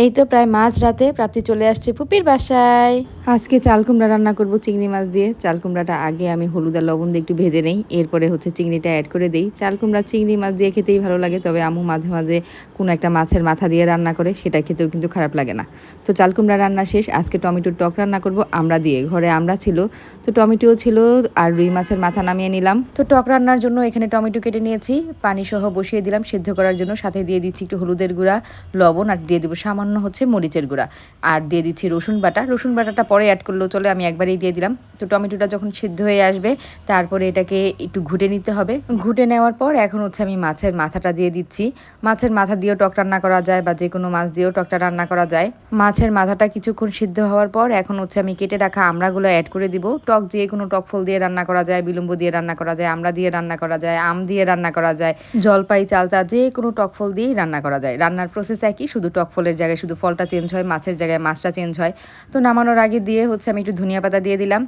এই তো প্রায় মাঝ রাতে প্রাপ্তি চলে আসছে পুপির বাসায়। আজকে চাল কুমড়া রান্না করব চিংড়ি মাছ দিয়ে। চাল কুমড়াটা আগে আমি হলুদ আর লবণ দিয়ে একটু ভেজে নেই। এরপরে হচ্ছে চিংড়িটা অ্যাড করে দিই। চাল কুমড়া চিংড়ি মাছ দিয়ে খেতেই ভালো লাগে, তবে আমু মাঝে মাঝে কোনো একটা মাছের মাথা দিয়ে রান্না করে, সেটা খেতেও কিন্তু খারাপ লাগে না। তো চাল কুমড়া রান্না শেষ, আজকে টমেটোর টক রান্না করব আমরা দিয়ে। ঘরে আমরা ছিল, তো টমেটোও ছিল আর রুই মাছের মাথা নামিয়ে নিলাম। তো টক রান্নার জন্য এখানে টমেটো কেটে নিয়েছি পানি সহ বসিয়ে দিলাম, সেদ্ধ করার জন্য। সাথে দিয়ে দিচ্ছি একটু হলুদের গুঁড়া, লবণ আর দিয়ে দেবো সামান্য হচ্ছে মরিচের গুঁড়া। আর দিয়ে দিচ্ছি রসুন বাটা। রসুন বাটাটা পরে অ্যাড করলেও চলে, আমি একবারেই দিয়ে দিলাম। তো টমেটোটা যখন সিদ্ধ হয়ে আসবে, তারপরে এটাকে একটু ঘুটে নিতে হবে। ঘুটে নেওয়ার পর এখন হচ্ছে আমি মাছের মাথাটা দিয়ে দিচ্ছি। মাছের মাথা দিয়েও টক রান্না করা যায় বা যে কোনো মাছ দিয়েও টকটা রান্না করা যায়। মাছের মাথাটা কিছুক্ষণ সিদ্ধ হওয়ার পর এখন হচ্ছে আমি কেটে রাখা আমড়াগুলো অ্যাড করে দিব। টক যে কোনো টক ফল দিয়ে রান্না করা যায়, বিলম্ব দিয়ে রান্না করা যায় আমড়া দিয়ে রান্না করা যায়, আম দিয়ে রান্না করা যায়, জলপাই, চালতা যে কোনো টক ফল দিয়েই রান্না করা যায়। রান্নার প্রসেস একই, শুধু টক ফলের জায়গায় শুধু ফলটা চেঞ্জ হয়, মাছের জায়গায় মাছটা চেঞ্জ হয়। তো নামানোর আগে দিয়ে হচ্ছে আমি একটু ধনিয়া পাতা দিয়ে দিলাম।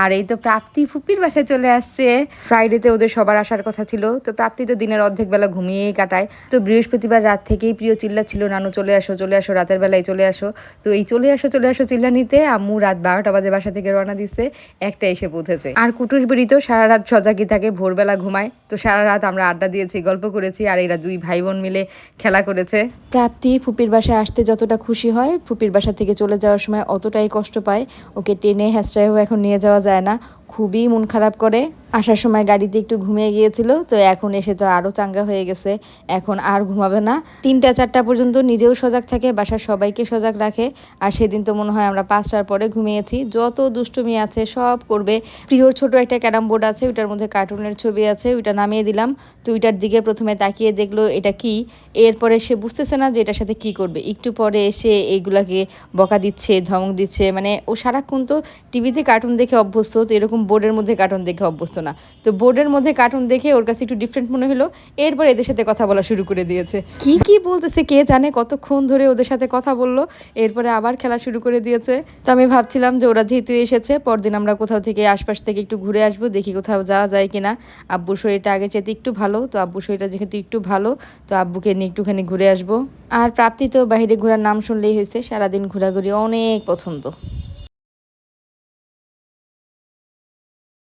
আর এই তো প্রাপ্তি ফুপির বাসায় চলে আসছে। ফ্রাইডেতে ওদের সবার আসার কথা ছিল। তো প্রাপ্তি তো দিনের অর্ধেক বেলা ঘুমিয়েই কাটায়। তো বৃহস্পতিবার রাত থেকেই প্রিয় চিল্লা ছিল, নানু চলে আসো চলে আসো, রাতের বেলায় চলে আসো। তো এই চলে আসো চলে আসো চিল্লা নিতে আম্মু রাত বারোটা বাজে বাসা থেকে রওনা দিচ্ছে একটা এসে পৌঁছেছে। আর কুটুস বেরি তো সারা রাত সজাগি থাকে, ভোরবেলা ঘুমায়। তো সারা রাত আমরা আড্ডা দিয়েছি, গল্প করেছি। আর এরা দুই ভাই বোন মিলে খেলা করেছে। প্রাপ্তি ফুপির বাসায় আসতে যতটা খুশি হয় ফুপির বাসা থেকে চলে যাওয়ার সময় অতটাই কষ্ট পায়। ওকে টেনে হ্যাস্টাইও এখন নিয়ে যাওয়া যায় না। খুবই মন খারাপ করে। আসার সময় গাড়িতে একটু ঘুমিয়ে গিয়েছিল, তো এখন এসে তো আরও চাঙ্গা হয়ে গেছে। এখন আর ঘুমাবে না। তিনটা, চারটা পর্যন্ত নিজেও সজাগ থাকে, বাসার সবাইকে সজাগ রাখে। আর সেদিন তো মনে হয় আমরা পাঁচটার পরে ঘুমিয়েছি। যত দুষ্টুমি আছে, সব করবে। প্রিয়র ছোট একটা ক্যারাম বোর্ড আছে, ওইটার মধ্যে কার্টুনের ছবি আছে, ওইটা নামিয়ে দিলাম। তো ওইটার দিকে প্রথমে তাকিয়ে দেখল, এটা কি? এরপরে সে বুঝতেছে না যে এটার সাথে কি করবে। একটু পরে এসে এইগুলাকে বকা দিচ্ছে, ধমক দিচ্ছে। মানে ও সারাক্ষণ তো টিভিতে কার্টুন দেখে অভ্যস্ত, তো এরকম বোর্ডের মধ্যে কার্টুন দেখে অভ্যস্ত না। তো বোর্ডের মধ্যে কার্টুন দেখে ওর কাছে একটু ডিফারেন্ট মনে হলো, এরপর এদের সাথে কথা বলা শুরু করে দিয়েছে। কি কি বলতেছে, কে জানে কতক্ষণ ধরে ওদের সাথে কথা বলল, এরপরে আবার খেলা শুরু করে দিয়েছে। তো আমি ভাবছিলাম যে ওরা যেহেতু এসেছে, পরদিন আমরা কোথাও থেকে আশপাশ থেকে একটু ঘুরে আসব, দেখি কোথাও যাওয়া যায় কিনা। আব্বুর শরীরটা আগে চেতে একটু ভালো, তো আব্বুর শরীরটা যেহেতু একটু ভালো, তো আব্বুকে নিয়ে একটুখানি ঘুরে আসব। আর প্রাপ্তি তো বাইরে ঘোরার নাম শুনলেই হয়েছে, সারাদিন ঘোরাঘুরি অনেক পছন্দ।